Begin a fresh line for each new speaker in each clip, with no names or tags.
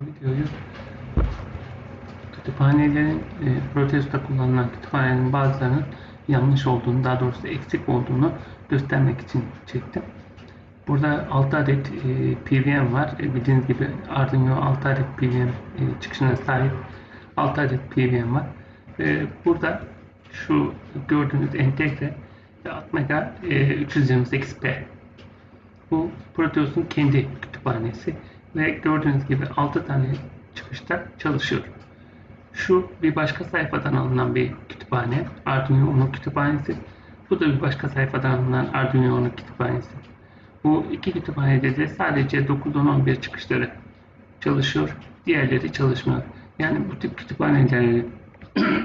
videoyu kütüphanelerin e, protestoda kullanılan kütüphanelerin bazılarının yanlış olduğunu, daha doğrusu eksik olduğunu göstermek için çektim. Burada 6 adet e, PVM var. E, bildiğiniz gibi Arduino 6 adet PVM e, çıkışına sahip 6 adet PVM var. E, burada şu gördüğünüz entegre 6 mega e, 328p bu Proteus'un kendi kütüphanesi ve gördüğünüz gibi 6 tane çıkışta çalışıyor. Şu bir başka sayfadan alınan bir kütüphane. Arduino Uno kütüphanesi. Bu da bir başka sayfadan alınan Arduino Uno kütüphanesi. Bu iki kütüphanede de sadece 9, 10, 11 çıkışları çalışıyor. Diğerleri çalışmıyor. Yani bu tip kütüphanelerle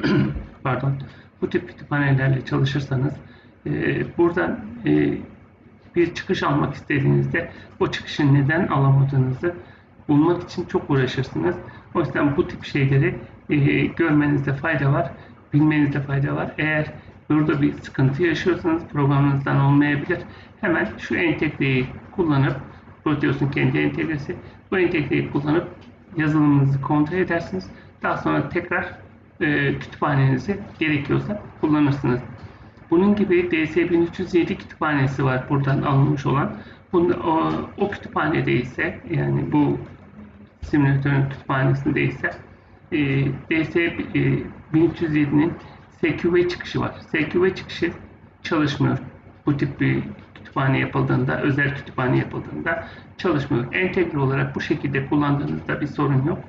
pardon bu tip kütüphanelerle çalışırsanız e, buradan e, bir çıkış almak istediğinizde o çıkışı neden alamadığınızı bulmak için çok uğraşırsınız. O yüzden bu tip şeyleri e, görmenizde fayda var, bilmenizde fayda var. Eğer burada bir sıkıntı yaşıyorsanız programınızdan olmayabilir. Hemen şu entegreyi kullanıp Proteus'un kendi entegresi bu entegreyi kullanıp yazılımınızı kontrol edersiniz. Daha sonra tekrar e, kütüphanenizi gerekiyorsa kullanırsınız. Bunun gibi DS1307 kütüphanesi var buradan alınmış olan. Bunda, o, o kütüphanede ise yani bu simülatörün kütüphanesinde ise e, DS1307'nin SQV çıkışı var. SQV çıkışı çalışmıyor. Bu tip bir kütüphane yapıldığında, özel kütüphane yapıldığında çalışmıyor. Entegre olarak bu şekilde kullandığınızda bir sorun yok.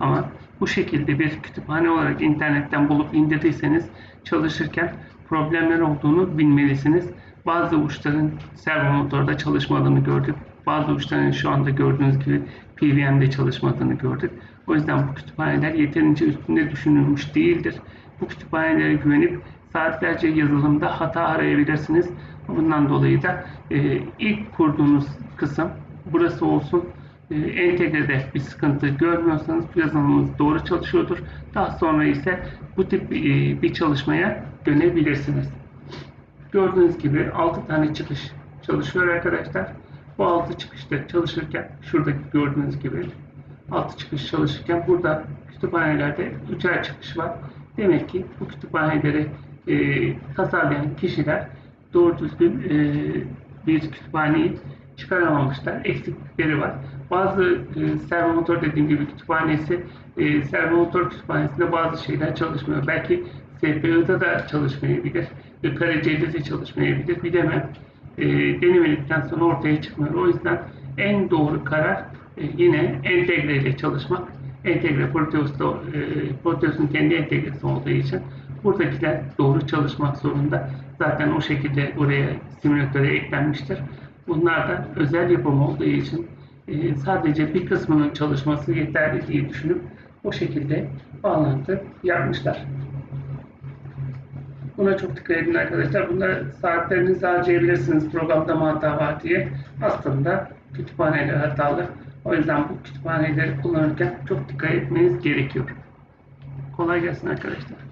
Ama bu şekilde bir kütüphane olarak internetten bulup indirdiyseniz çalışırken problemler olduğunu bilmelisiniz. Bazı uçların servo motorda çalışmadığını gördük. Bazı uçların şu anda gördüğünüz gibi PVM'de çalışmadığını gördük. O yüzden bu kütüphaneler yeterince üstünde düşünülmüş değildir. Bu kütüphanelere güvenip saatlerce yazılımda hata arayabilirsiniz. Bundan dolayı da e, ilk kurduğunuz kısım burası olsun. Entegrede bir sıkıntı görmüyorsanız yazılımınız doğru çalışıyordur. Daha sonra ise bu tip e, bir çalışmaya dönebilirsiniz. Gördüğünüz gibi 6 tane çıkış çalışıyor arkadaşlar. Bu 6 çıkışta çalışırken şuradaki gördüğünüz gibi 6 çıkış çalışırken burada kütüphanelerde 3'er çıkış var. Demek ki bu kütüphaneleri e, tasarlayan kişiler doğru düzgün e, bir kütüphaneyi çıkaramamışlar. Eksiklikleri var. Bazı e, servo motor dediğim gibi kütüphanesi e, servo motor kütüphanesinde bazı şeyler çalışmıyor. Belki CPU'da da çalışmayabilir. E, Karaciğerde de çalışmayabilir. Bilemem. E, denemedikten sonra ortaya çıkmıyor. O yüzden en doğru karar e, yine entegre ile çalışmak. Entegre Proteus'ta, e, Proteus'un kendi entegresi olduğu için buradakiler doğru çalışmak zorunda. Zaten o şekilde oraya simülatöre eklenmiştir. Bunlar da özel yapım olduğu için e, sadece bir kısmının çalışması yeterli diye düşünüp o şekilde bağlantı yapmışlar. Buna çok dikkat edin arkadaşlar. Bunları saatlerinizi harcayabilirsiniz programda mı hata var diye. Aslında kütüphaneler hatalı. O yüzden bu kütüphaneleri kullanırken çok dikkat etmeniz gerekiyor. Kolay gelsin arkadaşlar.